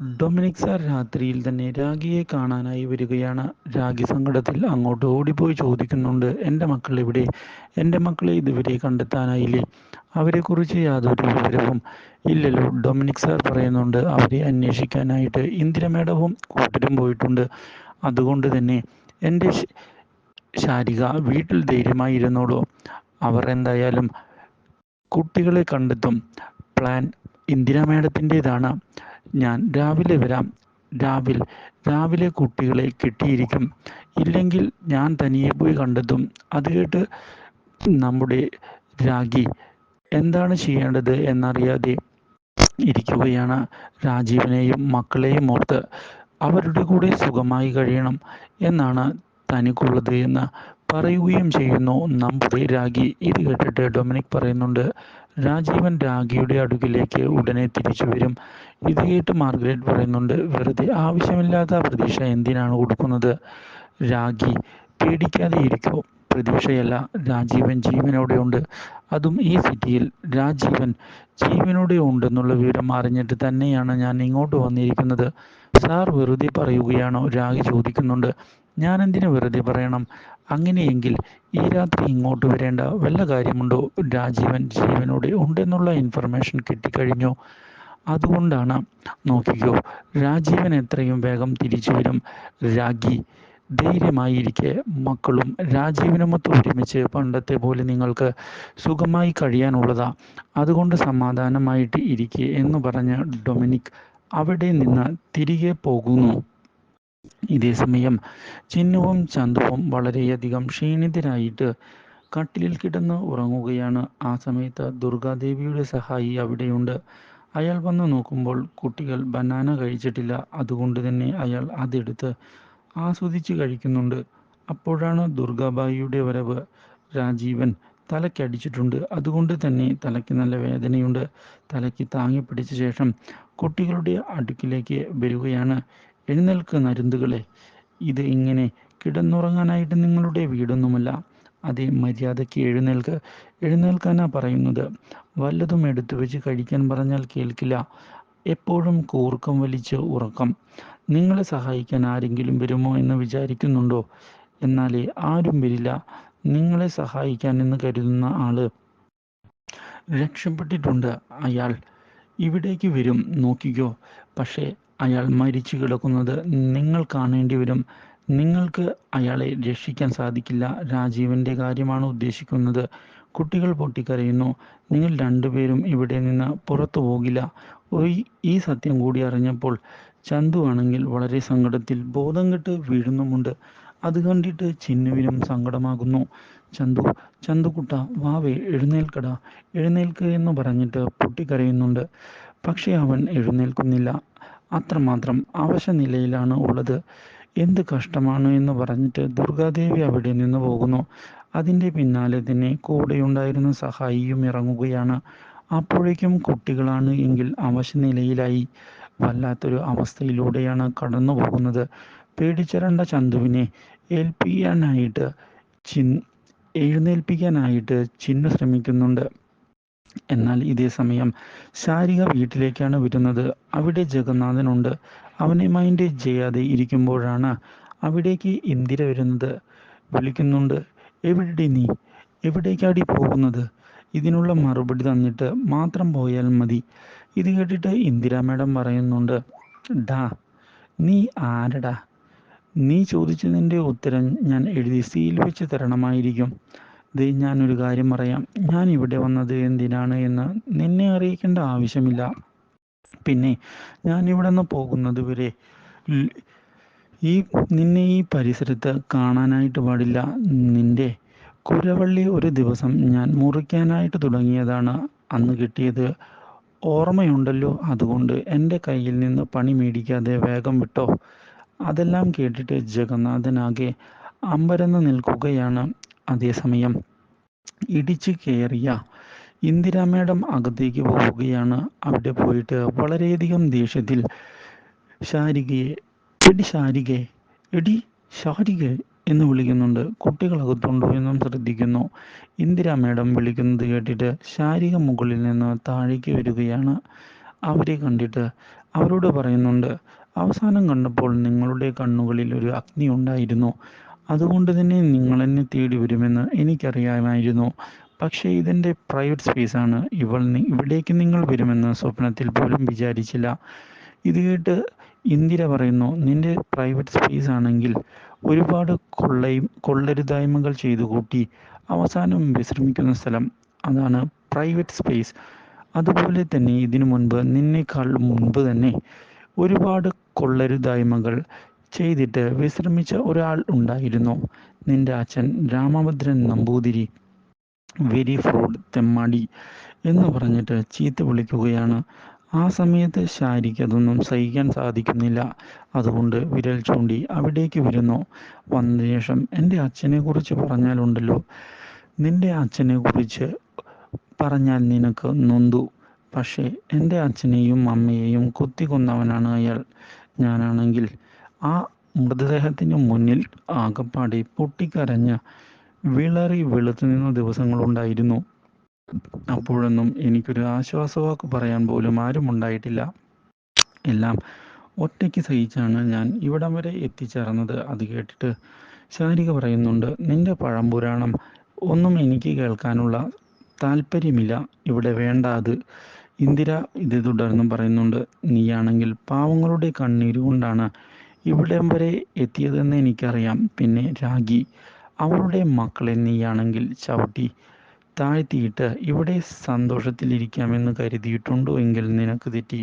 Dominic sir രാത്രിയിൽ തന്നെ രാഗിയെ കാണാനായി വരികയാണ്. രാഗി സങ്കടത്തിൽ അങ്ങോട്ട് ഓടിപ്പോയി ചോദിക്കുന്നുണ്ട് എന്റെ മക്കൾ എവിടെ? എന്റെ മക്കളെ ഇതുവരെ കണ്ടെത്താനായില്ലേ? അവരെക്കുറിച്ച് യാതൊരു വിവരവും ഇല്ലല്ലോ" ഡൊമിനിക് സാർ പറയുന്നുണ്ട് "അവരെ അന്വേഷിക്കാനായിട്ട് ഇന്ദിര മാഡവും കൂട്ടരും പോയിട്ടുണ്ട്. അതുകൊണ്ട് തന്നെ എന്റെ ശാരിക വീട്ടിൽ ധൈര്യമായി ഇരുന്നോളൂ. അവർ എന്തായാലും കുട്ടികളെ കണ്ടെത്തും. പ്ലാൻ ഇന്ദിര മാഡത്തിന്റേതാണ്. ഞാൻ രാവിലെ വരാം. രാവിൽ രാവിലെ കുട്ടികളെ കിട്ടിയിരിക്കും. ഇല്ലെങ്കിൽ ഞാൻ തനിയെ പോയി കണ്ടെത്തും. അത് കേട്ട് നമ്മുടെ രാഗി എന്താണ് ചെയ്യേണ്ടത് എന്നറിയാതെ ഇരിക്കുകയാണ്. രാജീവനെയും മക്കളെയും ഓർത്ത്. അവരുടെ കൂടെ സുഖമായി കഴിയണം എന്നാണ് തനിക്കുള്ളത് എന്ന് പറയുകയും ചെയ്യുന്നു നമ്മുടെ രാഗി. ഇത് കേട്ടിട്ട് ഡൊമിനിക് പറയുന്നുണ്ട് രാജീവൻ രാഗിയുടെ അടുക്കിലേക്ക് ഉടനെ തിരിച്ചു വരും. ഇത് കേട്ട് മാർഗരറ്റ് പറയുന്നുണ്ട് "വെറുതെ ആവശ്യമില്ലാത്ത പ്രതീക്ഷ എന്തിനാണ് കൊടുക്കുന്നത്? രാഗി പേടിക്കാതെ ഇരിക്കൂ. പ്രതീക്ഷയല്ല രാജീവൻ ജീവനോടെ ഉണ്ട്. അതും ഈ സിറ്റിയിൽ. രാജീവൻ ജീവനോടെ ഉണ്ടെന്നുള്ള വിവരം അറിഞ്ഞിട്ട് തന്നെയാണ് ഞാൻ ഇങ്ങോട്ട് വന്നിരിക്കുന്നത്. സാർ വെറുതെ പറയുകയാണോ? രാഗി ചോദിക്കുന്നുണ്ട്. ഞാൻ എന്തിനു വെറുതെ പറയണം? അങ്ങനെയെങ്കിൽ ഈ രാത്രി ഇങ്ങോട്ട് വരേണ്ട വല്ല കാര്യമുണ്ടോ? രാജീവൻ ജീവനോടെ ഉണ്ടെന്നുള്ള ഇൻഫർമേഷൻ കിട്ടിക്കഴിഞ്ഞു. അതുകൊണ്ടാണ്. നോക്കിക്കോ രാജീവൻ എത്രയും വേഗം തിരിച്ചു വരും. രാഗി ധൈര്യമായിരിക്കെ മക്കളും രാജീവനുമൊത്ത് ഒരുമിച്ച് പണ്ടത്തെ പോലെ നിങ്ങൾക്ക് സുഖമായി കഴിയാനുള്ളതാ. അതുകൊണ്ട് സമാധാനമായിട്ട് ഇരിക്കെ എന്ന് പറഞ്ഞ് ഡൊമിനിക് അവിടെ നിന്ന് തിരികെ പോകുന്നു. ഇതേസമയം ചിന്നുവും ചന്തുവും വളരെയധികം ക്ഷീണിതരായിട്ട് കട്ടിലിൽ കിടന്ന് ഉറങ്ങുകയാണ്. ആ സമയത്ത് ദുർഗാദേവിയുടെ സഹായി അവിടെയുണ്ട്. അയാൾ വന്ന് നോക്കുമ്പോൾ കുട്ടികൾ ബനാന കഴിച്ചിട്ടില്ല. അതുകൊണ്ട് തന്നെ അയാൾ അതെടുത്ത് ആസ്വദിച്ച് കഴിക്കുന്നുണ്ട്. അപ്പോഴാണ് ദുർഗാബായിയുടെ വരവ്. രാജീവൻ തലക്കടിച്ചിട്ടുണ്ട് അതുകൊണ്ട് തന്നെ തലയ്ക്ക് നല്ല വേദനയുണ്ട്. തലയ്ക്ക് താങ്ങി പിടിച്ച ശേഷം കുട്ടികളുടെ അടുക്കിലേക്ക് വരികയാണ്. "എഴുന്നേൽക്ക് നരുന്തുകളേ. ഇത് ഇങ്ങനെ കിടന്നുറങ്ങാനായിട്ട് നിങ്ങളുടെ വീടൊന്നുമല്ല. അതേ മര്യാദയ്ക്ക് എഴുന്നേൽക്ക്. എഴുന്നേൽക്കാനാ പറയുന്നത്. വല്ലതും എടുത്തു വെച്ച് കഴിക്കാൻ പറഞ്ഞാൽ കേൾക്കില്ല. എപ്പോഴും കൂർക്കം വലിച്ച് ഉറക്കം. നിങ്ങളെ സഹായിക്കാൻ ആരെങ്കിലും വരുമോ എന്ന് വിചാരിക്കുന്നുണ്ടോ? എന്നാലേ ആരും വരില്ല. നിങ്ങളെ സഹായിക്കാൻ എന്ന് കരുതുന്ന ആൾ രക്ഷപ്പെട്ടിട്ടുണ്ട്. അയാൾ ഇവിടേക്ക് വരും. നോക്കിക്കോ. പക്ഷേ അയാൾ മരിച്ചു കിടക്കുന്നത് നിങ്ങൾ കാണേണ്ടി വരും. നിങ്ങൾക്ക് അയാളെ രക്ഷിക്കാൻ സാധിക്കില്ല. രാജീവന്റെ കാര്യമാണ് ഉദ്ദേശിക്കുന്നത്. കുട്ടികൾ പൊട്ടിക്കരയുന്നു. നിങ്ങൾ രണ്ടുപേരും ഇവിടെ നിന്ന് പുറത്തു പോകില്ല. ഈ സത്യം കൂടി അറിഞ്ഞപ്പോൾ ചന്തു ആണെങ്കിൽ വളരെ സങ്കടത്തിൽ ബോധം കെട്ട് വീഴുന്നുമുണ്ട്. അത് കണ്ടിട്ട് ചിന്നുവിനും സങ്കടമാകുന്നു. "ചന്തു ചന്തുകുട്ട വാവേ എഴുന്നേൽക്കട എഴുന്നേൽക്ക്" എന്ന് പറഞ്ഞിട്ട് പൊട്ടിക്കരയുന്നുണ്ട്. പക്ഷേ അവൻ എഴുന്നേൽക്കുന്നില്ല. അത്രമാത്രം അവശനിലയിലാണ് ഉള്ളത്. എന്ത് കഷ്ടമാണ് എന്ന് പറഞ്ഞിട്ട് ദുർഗാദേവി അവിടെ നിന്ന് പോകുന്നു. അതിന്റെ പിന്നാലെ തന്നെ കൂടെയുണ്ടായിരുന്ന സഹായിയും ഇറങ്ങുകയാണ്. അപ്പോഴേക്കും കുട്ടികളാണ് എങ്കിൽ അവശനിലയിലായി വല്ലാത്തൊരു അവസ്ഥയിലൂടെയാണ് കടന്നു പോകുന്നത്. പേടിച്ചിരണ്ട ചന്തുവിനെ ഏൽപ്പിക്കാനായിട്ട് ചിൻ എഴുന്നേൽപ്പിക്കാനായിട്ട് ചിന്നു ശ്രമിക്കുന്നുണ്ട്. എന്നാൽ ഇതേ സമയം ശാരിക വീട്ടിലേക്കാണ് വരുന്നത്. അവിടെ ജഗന്നാഥൻ ഉണ്ട്. അവനെ മൈൻഡ് ചെയ്യാതെ ഇരിക്കുമ്പോഴാണ് അവിടേക്ക് ഇന്ദിര വരുന്നത്. വിളിക്കുന്നുണ്ട് എവിടെ നീ? എവിടേക്കാടി പോകുന്നത്? ഇതിനുള്ള മറുപടി തന്നിട്ട് മാത്രം പോയാൽ മതി. ഇത് കേട്ടിട്ട് ഇന്ദിര മാഡം പറയുന്നുണ്ട് "ഡാ നീ ആരടാ നീ ചോദിച്ചതിന്റെ ഉത്തരം ഞാൻ എഴുതി സീൽ വെച്ച് തരണമായിരിക്കും. ദേ ഞാനൊരു കാര്യം പറയാം. ഞാൻ ഇവിടെ വന്നത് എന്തിനാണ് എന്ന് നിന്നെ അറിയിക്കേണ്ട ആവശ്യമില്ല. പിന്നെ ഞാൻ ഇവിടെ നിന്ന് പോകുന്നത് വരെ ഈ നിന്നെ ഈ പരിസരത്ത് കാണാനായിട്ട് പാടില്ല. നിന്റെ കുരവള്ളി ഒരു ദിവസം ഞാൻ മുറിക്കാനായിട്ട് തുടങ്ങിയതാണ് അന്ന് കിട്ടിയത്. ഓർമ്മയുണ്ടല്ലോ. അതുകൊണ്ട് എന്റെ കയ്യിൽ നിന്ന് പണി മേടിക്കാതെ വേഗം വിട്ടോ. അതെല്ലാം കേട്ടിട്ട് ജഗന്നാഥനാകെ അമ്പരന്ന് നിൽക്കുകയാണ്. അതേസമയം ഇടിച്ചു കയറിയ ഇന്ദിര അകത്തേക്ക് പോവുകയാണ്. അവിടെ പോയിട്ട് വളരെയധികം ദേഷ്യത്തിൽ ശാരികയെ "എടി ശാരിക എടി ശാരിക എന്ന് വിളിക്കുന്നുണ്ട്. കുട്ടികൾ അകത്തുണ്ടോ എന്നും ശ്രദ്ധിക്കുന്നു. ഇന്ദിര മേഡം വിളിക്കുന്നത് കേട്ടിട്ട് ശാരിക മുകളിൽ നിന്ന് താഴേക്ക് വരികയാണ്. അവരെ കണ്ടിട്ട് അവരോട് പറയുന്നുണ്ട് അവസാനം കണ്ടപ്പോൾ നിങ്ങളുടെ കണ്ണുകളിൽ ഒരു അഗ്നി ഉണ്ടായിരുന്നു അതുകൊണ്ട് തന്നെ നിങ്ങൾ എന്നെ തേടി വരുമെന്ന് എനിക്കറിയാമായിരുന്നു. പക്ഷേ ഇതെന്റെ പ്രൈവറ്റ് സ്പേസ് ആണ്. ഇവൾ ഇവിടേക്ക് നിങ്ങൾ വരുമെന്ന് സ്വപ്നത്തിൽ പോലും വിചാരിച്ചില്ല. ഇത് കേട്ട് ഇന്ദിര പറയുന്നു നിന്റെ പ്രൈവറ്റ് സ്പേസ് ആണെങ്കിൽ ഒരുപാട് കൊള്ളയും കൊള്ളരുതായ്മകൾ ചെയ്തു കൂട്ടി അവസാനം വിശ്രമിക്കുന്ന സ്ഥലം അതാണ് പ്രൈവറ്റ് സ്പേസ് അതുപോലെ തന്നെ ഇതിനു മുൻപ് നിന്നേക്കാൾ മുൻപ് തന്നെ ഒരുപാട് കൊള്ളരുതായ്മകൾ ചെയ്തിട്ട് വിശ്രമിച്ച ഒരാൾ ഉണ്ടായിരുന്നു. നിന്റെ അച്ഛൻ രാമഭദ്രൻ നമ്പൂതിരി വെരി ഫ്രോഡ് തെമ്മാടി എന്ന് പറഞ്ഞിട്ട് ചീത്ത വിളിക്കുകയാണ്. ആ സമയത്ത് ശാരിക്ക് അതൊന്നും സഹിക്കാൻ സാധിക്കുന്നില്ല. അതുകൊണ്ട് വിരൽ ചൂണ്ടി അവിടേക്ക് വരുന്നു. വന്ന ശേഷം എന്റെ അച്ഛനെ കുറിച്ച് പറഞ്ഞാലുണ്ടല്ലോ. നിന്റെ അച്ഛനെ കുറിച്ച് പറഞ്ഞാൽ നിനക്ക് നൊന്തു. പക്ഷേ എന്റെ അച്ഛനെയും അമ്മയെയും കുത്തിക്കൊന്നവനാണ് അയാൾ. ഞാനാണെങ്കിൽ ആ മൃതദേഹത്തിന് മുന്നിൽ ആകപ്പാടെ പൊട്ടിക്കരഞ്ഞ് വിളറി വെളുത്തു നിന്ന ദിവസങ്ങളുണ്ടായിരുന്നു. അപ്പോഴൊന്നും എനിക്കൊരു ആശ്വാസവാക്ക് പറയാൻ പോലും ആരും ഉണ്ടായിട്ടില്ല. എല്ലാം ഒറ്റയ്ക്ക് സഹിച്ചാണ് ഞാൻ ഇവിടം വരെ എത്തിച്ചേർന്നത്. അത് കേട്ടിട്ട് ശാരിക പറയുന്നുണ്ട് നിന്റെ പഴംപുരാണം ഒന്നും എനിക്ക് കേൾക്കാനുള്ള താല്പര്യമില്ല. ഇവിടെ വേണ്ട അത്. ഇന്ദിര ഇത് തുടർന്നും പറയുന്നുണ്ട് നീയാണെങ്കിൽ പാവങ്ങളുടെ കണ്ണീര് കൊണ്ടാണ് ഇവിടം വരെ എത്തിയതെന്ന് എനിക്കറിയാം. പിന്നെ രാഗി അവളുടെ മക്കളെ നീയാണെങ്കിൽ ചവിട്ടി താഴ്ത്തിയിട്ട് ഇവിടെ സന്തോഷത്തിലിരിക്കാമെന്ന് കരുതിയിട്ടുണ്ടോ എങ്കിൽ നിനക്ക് തെറ്റി.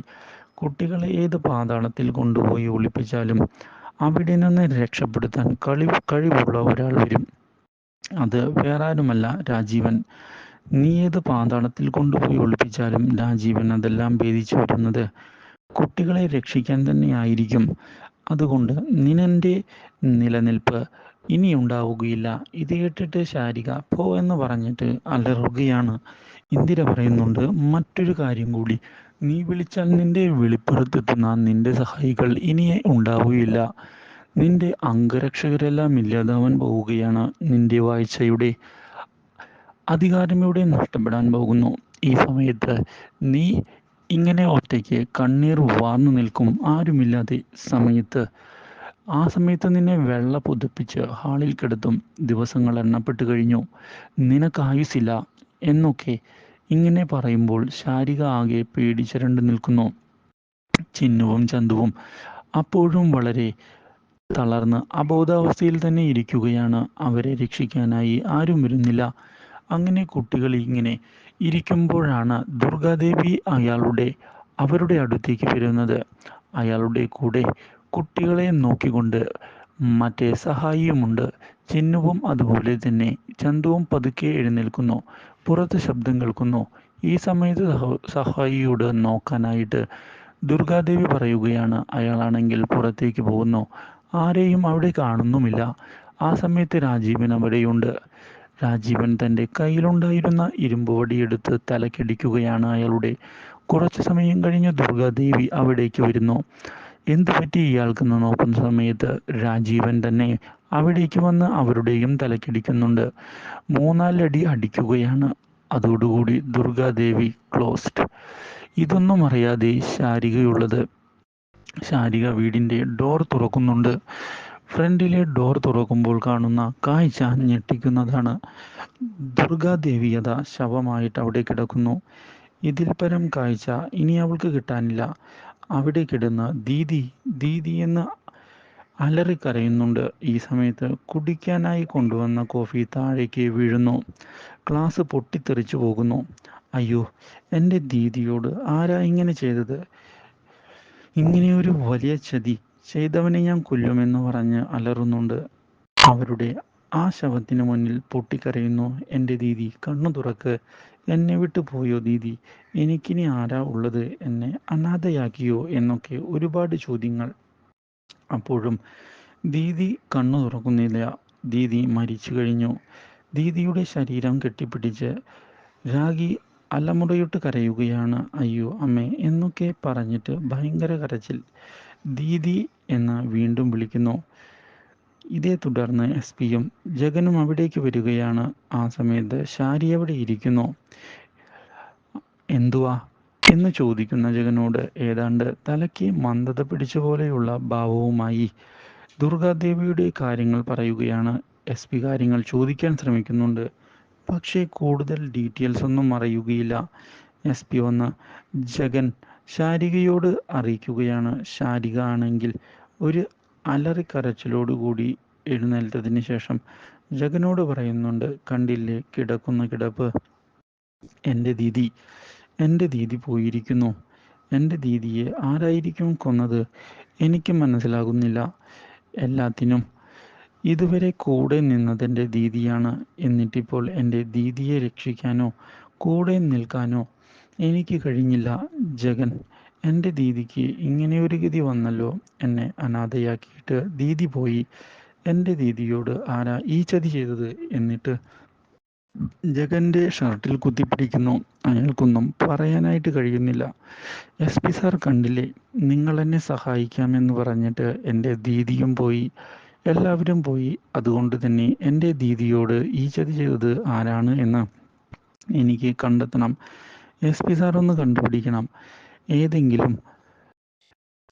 കുട്ടികളെ ഏത് പാതാളത്തിൽ കൊണ്ടുപോയി ഒളിപ്പിച്ചാലും അവിടെ നിന്ന് രക്ഷപ്പെടുത്താൻ കളി കഴിവുള്ള ഒരാൾ വരും. അത് വേറെ ആരുമല്ല രാജീവൻ. നീ ഏത് പാതാളത്തിൽ കൊണ്ടുപോയി ഒളിപ്പിച്ചാലും രാജീവൻ അതെല്ലാം ഭേദിച്ചു വരുന്നത് കുട്ടികളെ രക്ഷിക്കാൻ തന്നെ ആയിരിക്കും. അതുകൊണ്ട് നിനന്റെ നിലനിൽപ്പ് ഇനി ഉണ്ടാവുകയില്ല. ഇത് കേട്ടിട്ട് ശാരിക പോ എന്ന് പറഞ്ഞിട്ട് അലറുകയാണ്. ഇന്ദിര പറയുന്നുണ്ട് മറ്റൊരു കാര്യം കൂടി. നീ വിളിച്ചാൽ നിന്റെ വെളിപ്പുറത്തെത്തുന്ന നിന്റെ സഹായികൾ ഇനി ഉണ്ടാവുകയില്ല. നിന്റെ അംഗരക്ഷകരെല്ലാം ഇല്ലാതാവാൻ പോവുകയാണ് നിന്റെ വാഴ്ചയുടെ അധികാരം ഇവിടെ നഷ്ടപ്പെടാൻ പോകുന്നു. ഈ സമയത്ത് നീ ഇങ്ങനെ ഒറ്റയ്ക്ക് കണ്ണീർ വാർന്നു നിൽക്കും ആരുമില്ലാതെ സമയത്ത്. ആ സമയത്ത് നിന്നെ വെള്ള പുതപ്പിച്ച് ഹാളിൽ കിടത്തും ദിവസങ്ങൾ എണ്ണപ്പെട്ട് കഴിഞ്ഞു. നിനക്ക് ആയുസില്ല എന്നൊക്കെ ഇങ്ങനെ പറയുമ്പോൾ ശാരിക ആകെ പേടിച്ചിരണ്ട് നിൽക്കുന്നു. ചിന്നുവും ചന്തുവും അപ്പോഴും വളരെ തളർന്ന് അബോധാവസ്ഥയിൽ തന്നെ ഇരിക്കുകയാണ്. അവരെ രക്ഷിക്കാനായി ആരും വരുന്നില്ല. അങ്ങനെ കുട്ടികൾ ഇങ്ങനെ ഇരിക്കുമ്പോഴാണ് ദുർഗാദേവി അയാളുടെ അവരുടെ അടുത്തേക്ക് വരുന്നത്. അയാളുടെ കൂടെ കുട്ടികളെ നോക്കിക്കൊണ്ട് മറ്റേ സഹായിയുമുണ്ട്. ചിന്നുവും അതുപോലെ തന്നെ ചന്തുവും പതുക്കെ എഴുന്നേൽക്കുന്നു. പുറത്ത് ശബ്ദം കേൾക്കുന്നു. ഈ സമയത്ത് സഹ- സഹായിയോട് നോക്കാനായിട്ട് ദുർഗാദേവി പറയുകയാണ് അയാളാണെങ്കിൽ പുറത്തേക്ക് പോകുന്നു. ആരെയും അവിടെ കാണുന്നുമില്ല. ആ സമയത്ത് രാജീവൻ അവിടെയുണ്ട്. രാജീവൻ തന്റെ കയ്യിലുണ്ടായിരുന്ന ഇരുമ്പ് വടിയെടുത്ത് തലക്കടിക്കുകയാണ് അയാളുടെ. കുറച്ചു സമയം കഴിഞ്ഞ് ദുർഗാദേവി അവിടേക്ക് വരുന്നു. എന്തു പറ്റി ഇയാൾക്കെന്ന് നോക്കുന്ന സമയത്ത് രാജീവൻ തന്നെ അവിടേക്ക് വന്ന് അവരുടെയും തലക്കടിക്കുന്നുണ്ട്. മൂന്നാലടി അടിക്കുകയാണ്. അതോടുകൂടി ദുർഗാദേവി ക്ലോസ്ഡ്. ഇതൊന്നും അറിയാതെ ശാരികയുള്ളത്. ശാരിക വീടിന്റെ ഡോർ തുറക്കുന്നുണ്ട്. ഫ്രണ്ടിലെ ഡോർ തുറക്കുമ്പോൾ കാണുന്ന കാഴ്ച ഞെട്ടിക്കുന്നതാണ്. ദുർഗാദേവി അതാ ശവമായിട്ട് അവിടെ കിടക്കുന്നു. ഇതിൽ പരം കാഴ്ച ഇനി അവൾക്ക് കിട്ടാനില്ല. അവിടെ കിടന്ന് ദീദി ദീദി എന്ന് അലറിക്കരയുന്നുണ്ട്. ഈ സമയത്ത് കുടിക്കാനായി കൊണ്ടുവന്ന കോഫി താഴേക്ക് വീഴുന്നു. ഗ്ലാസ് പൊട്ടിത്തെറിച്ചു പോകുന്നു. അയ്യോ എന്റെ ദീദിയോട് ആരാ ഇങ്ങനെ ചെയ്തത്? ഇങ്ങനെയൊരു വലിയ ചതി. ചെയ്തവനെ ഞാൻ കൊല്ലുമെന്ന് പറഞ്ഞ് അലറുന്നുണ്ട്. അവരുടെ ആ ശവത്തിന് മുന്നിൽ പൊട്ടിക്കരയുന്നു എന്റെ ദീദി. കണ്ണു തുറക്ക്. എന്നെ വിട്ടു പോയോ ദീദി? എനിക്കിനി ആരാ ഉള്ളത്? എന്നെ അനാഥയാക്കിയോ? എന്നൊക്കെ ഒരുപാട് ചോദ്യങ്ങൾ. അപ്പോഴും ദീദി കണ്ണു തുറക്കുന്നില്ല. ദീദി മരിച്ചു കഴിഞ്ഞു. ദീദിയുടെ ശരീരം കെട്ടിപ്പിടിച്ച് രാഗി അലമുറയിട്ട് കരയുകയാണ്. അയ്യോ അമ്മേ എന്നൊക്കെ പറഞ്ഞിട്ട് ഭയങ്കര കരച്ചിൽ. ദീദി എന്ന് വീണ്ടും വിളിക്കുന്നു. ഇതേ തുടർന്ന് എസ് പിയും ജഗനും അവിടേക്ക് വരികയാണ്. ആ സമയത്ത് ഷാരി അവിടെ ഇരിക്കുന്നു. എന്തുവാ? എന്ന് ചോദിക്കുന്ന ജഗനോട് ഏതാണ്ട് തലയ്ക്ക് മന്ദത പിടിച്ച പോലെയുള്ള ഭാവവുമായി ദുർഗാദേവിയുടെ കാര്യങ്ങൾ പറയുകയാണ്. എസ് പി കാര്യങ്ങൾ ചോദിക്കാൻ ശ്രമിക്കുന്നുണ്ട്. പക്ഷേ കൂടുതൽ ഡീറ്റെയിൽസ് ഒന്നും അറിയുകയില്ല. എസ് പി ഒന്ന് ജഗൻ ശാരികയോട് അറിയിക്കുകയാണ്. ശാരിക ആണെങ്കിൽ ഒരു അലറിക്കരച്ചിലോടുകൂടി എഴുന്നേൽത്തതിന് ശേഷം ജഗനോട് പറയുന്നുണ്ട് കണ്ടില്ലേ കിടക്കുന്ന കിടപ്പ്. എന്റെ ദീദി എന്റെ ദീദി പോയിരിക്കുന്നു. എന്റെ ദീദിയെ ആരായിരിക്കും കൊന്നത്? എനിക്ക് മനസ്സിലാകുന്നില്ല. എല്ലാത്തിനും ഇതുവരെ കൂടെ നിന്നതെന്റെ ദീദിയാണ്. എന്നിട്ടിപ്പോൾ എന്റെ ദീദിയെ രക്ഷിക്കാനോ കൂടെ നിൽക്കാനോ എനിക്ക് കഴിഞ്ഞില്ല ജഗൻ. എന്റെ ദീദിക്ക് ഇങ്ങനെയൊരു ഗതി വന്നല്ലോ. എന്നെ അനാഥയാക്കിയിട്ട് ദീദി പോയി. എന്റെ ദീദിയോട് ആരാ ഈ ചതി ചെയ്തത് എന്നിട്ട് ജഗന്റെ ഷർട്ടിൽ കുത്തിപ്പിടിക്കുന്നു. അയാൾക്കൊന്നും പറയാനായിട്ട് കഴിയുന്നില്ല. എസ് പി സാർ കണ്ടില്ലേ നിങ്ങൾ എന്നെ സഹായിക്കാമെന്ന് പറഞ്ഞിട്ട് എന്റെ ദീദിയും പോയി. എല്ലാവരും പോയി. അതുകൊണ്ട് തന്നെ എന്റെ ദീദിയോട് ഈ ചതി ചെയ്തത് ആരാണ് എന്ന് എനിക്ക് കണ്ടെത്തണം. എസ് പി സാർ ഒന്ന് കണ്ടുപിടിക്കണം. ഏതെങ്കിലും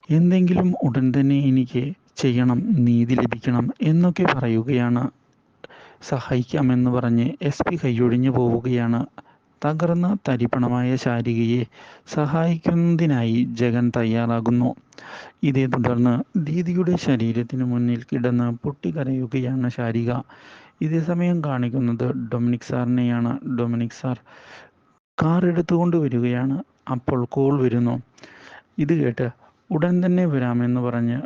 എന്തെങ്കിലും ഉടൻ തന്നെ എനിക്ക് ചെയ്യണം നീതി ലഭിക്കണം എന്നൊക്കെ പറയുകയാണ്. സഹായിക്കാമെന്ന് പറഞ്ഞ് എസ് പി കൈയൊഴിഞ്ഞു പോവുകയാണ്. തകർന്ന തരിപ്പണമായ ശാരികയെ സഹായിക്കുന്നതിനായി ജഗൻ തയ്യാറാകുന്നു. ഇതേ തുടർന്ന് ദീദിയുടെ ശരീരത്തിന് മുന്നിൽ കിടന്ന് പൊട്ടിക്കരയുകയാണ് ശാരിക. ഇതേ സമയം കാണിക്കുന്നത് ഡൊമിനിക് സാറിനെയാണ്. ഡൊമിനിക് സാർ കാർ എടുത്തുകൊണ്ട് വരികയാണ്. അപ്പോൾ കോൾ വരുന്നു. ഇത് കേട്ട് ഉടൻ തന്നെ വരാമെന്ന് പറഞ്ഞ്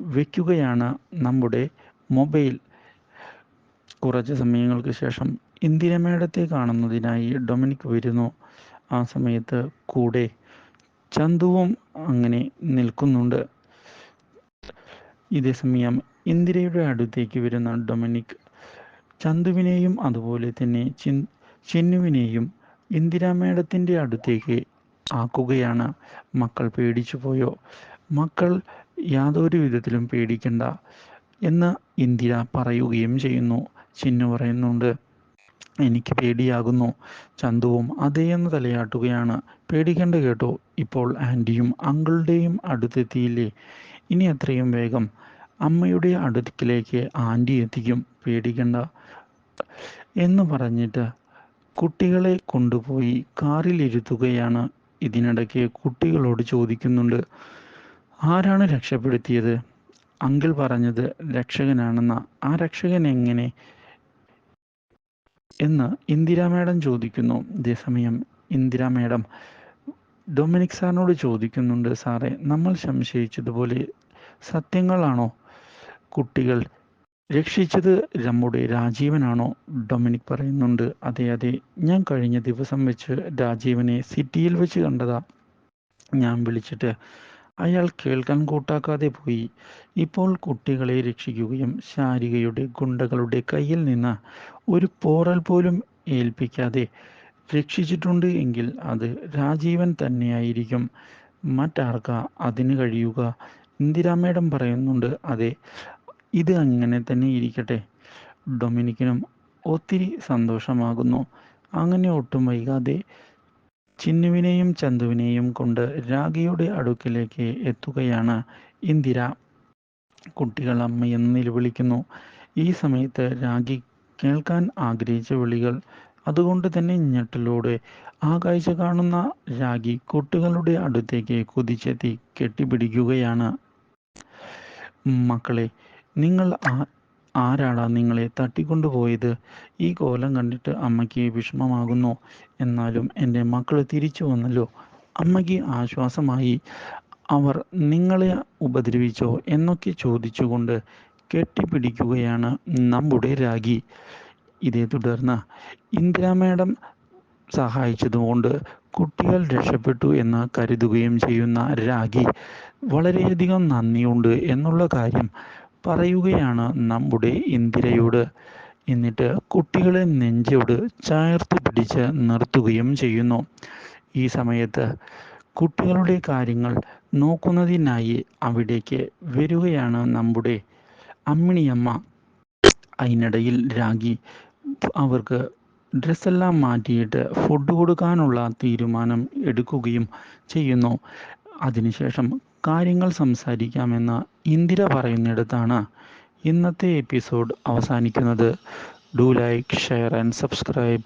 വയ്ക്കുകയാണ് നമ്മുടെ മൊബൈൽ. കുറച്ച് സമയങ്ങൾക്ക് ശേഷം ഇന്ദിര മേഡത്തെ കാണുന്നതിനായി ഡൊമിനിക് വരുന്നു. ആ സമയത്ത് കൂടെ ചന്തുവും അങ്ങനെ നിൽക്കുന്നുണ്ട്. ഇതേ സമയം ഇന്ദിരയുടെ അടുത്തേക്ക് വരുന്ന ഡൊമിനിക് ചന്തുവിനെയും അതുപോലെ തന്നെ ചിൻ ചിന്നുവിനെയും ഇന്ദിര മേഡത്തിന്റെ അടുത്തേക്ക് ആക്കുകയാണ്. മക്കൾ പേടിച്ചു പോയോ? മക്കൾ യാതൊരു വിധത്തിലും പേടിക്കണ്ട എന്ന് ഇന്ദിര പറയുകയും ചെയ്യുന്നു. ചിന്നു പറയുന്നുണ്ട് എനിക്ക് പേടിയാകുന്നു. ചന്തുവും അതേ എന്ന് തലയാട്ടുകയാണ്. പേടിക്കേണ്ട കേട്ടോ. ഇപ്പോൾ ആന്റിയും അങ്കിളുടെയും അടുത്തെത്തിയില്ലേ? ഇനി എത്രയും വേഗം അമ്മയുടെ അടുക്കിലേക്ക് ആന്റി എത്തിക്കും. പേടിക്കണ്ട എന്ന് പറഞ്ഞിട്ട് കുട്ടികളെ കൊണ്ടുപോയി കാറിൽ കാറിലിരുത്തുകയാണ് ഇതിനിടയ്ക്ക് കുട്ടികളോട് ചോദിക്കുന്നുണ്ട് ആരാണ് രക്ഷപ്പെടുത്തിയത്? അങ്കിൾ പറഞ്ഞത് രക്ഷകനാണെന്ന. ആ രക്ഷകൻ എങ്ങനെ? എന്ന് ഇന്ദിരാ മേഡം ചോദിക്കുന്നു. അതേസമയം ഇന്ദിരാ മേഡം ഡൊമിനിക് സാറിനോട് ചോദിക്കുന്നുണ്ട് സാറേ നമ്മൾ സംശയിച്ചതുപോലെ സത്യങ്ങളാണോ കുട്ടികൾ രക്ഷിച്ചത് നമ്മുടെ രാജീവനാണോ? ഡൊമിനിക് പറയുന്നുണ്ട്. അതെ അതെ. ഞാൻ കഴിഞ്ഞ ദിവസം വെച്ച് രാജീവനെ സിറ്റിയിൽ വെച്ച് കണ്ടതാ. ഞാൻ വിളിച്ചിട്ട് അയാൾ കേൾക്കാൻ കൂട്ടാക്കാതെ പോയി. ഇപ്പോൾ കുട്ടികളെ രക്ഷിക്കുകയും ശാരികയുടെ ഗുണ്ടകളുടെ കയ്യിൽ നിന്ന് ഒരു പോറൽ പോലും ഏൽപ്പിക്കാതെ രക്ഷിച്ചിട്ടുണ്ട് എങ്കിൽ അത് രാജീവൻ തന്നെയായിരിക്കും. മറ്റാർക്കാ അതിന് കഴിയുക? ഇന്ദിരാ മേഡം പറയുന്നുണ്ട്. അതെ ഇത് അങ്ങനെ തന്നെ ഇരിക്കട്ടെ. ഡൊമിനിക്കിനും ഒത്തിരി സന്തോഷമാകുന്നു. അങ്ങനെ ഒട്ടും വൈകാതെ ചിന്നുവിനെയും ചന്തുവിനെയും കൊണ്ട് രാഗിയുടെ അടുക്കിലേക്ക് എത്തുകയാണ് ഇന്ദിര. കുട്ടികൾ അമ്മയെന്ന് നിലവിളിക്കുന്നു. ഈ സമയത്ത് രാഗി കേൾക്കാൻ ആഗ്രഹിച്ച വിളികൾ അതുകൊണ്ട് തന്നെ ഞെട്ടലോടെ ആ കാഴ്ച കാണുന്ന രാഗി കുട്ടികളുടെ അടുത്തേക്ക് കുതിച്ചെത്തി കെട്ടിപ്പിടിക്കുകയാണ്. മക്കളെ നിങ്ങൾ ആരാടാ നിങ്ങളെ തട്ടിക്കൊണ്ടുപോയത്? ഈ കോലം കണ്ടിട്ട് അമ്മയ്ക്ക് വിഷമമാകുന്നു. എന്നാലും എന്റെ മക്കൾ തിരിച്ചു വന്നല്ലോ. അമ്മയ്ക്ക് ആശ്വാസമായി. അവർ നിങ്ങളെ ഉപദ്രവിച്ചോ എന്നൊക്കെ ചോദിച്ചുകൊണ്ട് കെട്ടിപ്പിടിക്കുകയാണ് നമ്മുടെ രാഗി. ഇതേ തുടർന്ന് ഇന്ദിര മേഡം സഹായിച്ചതുകൊണ്ട് കുട്ടികൾ രക്ഷപ്പെട്ടു എന്ന് കരുതുകയും ചെയ്യുന്ന രാഗി വളരെയധികം നന്ദിയുണ്ട് എന്നുള്ള കാര്യം പറയുകയാണ് നമ്മുടെ ഇന്ദിരയോട്. എന്നിട്ട് കുട്ടികളെ നെഞ്ചോട് ചേർത്ത് പിടിച്ച് നിർത്തുകയും ചെയ്യുന്നു. ഈ സമയത്ത് കുട്ടികളുടെ കാര്യങ്ങൾ നോക്കുന്നതിനായി അവിടേക്ക് വരികയാണ് നമ്മുടെ അമ്മിണിയമ്മ. അതിനിടയിൽ രാഗി അവർക്ക് ഡ്രസ്സെല്ലാം മാറ്റിയിട്ട് ഫുഡ് കൊടുക്കാനുള്ള തീരുമാനം എടുക്കുകയും ചെയ്യുന്നു. അതിനുശേഷം കാര്യങ്ങൾ സംസാരിക്കാമെന്ന ഇന്ദിര പറയുന്നിടത്താണ് ഇന്നത്തെ എപ്പിസോഡ് അവസാനിക്കുന്നത്. Do like share and subscribe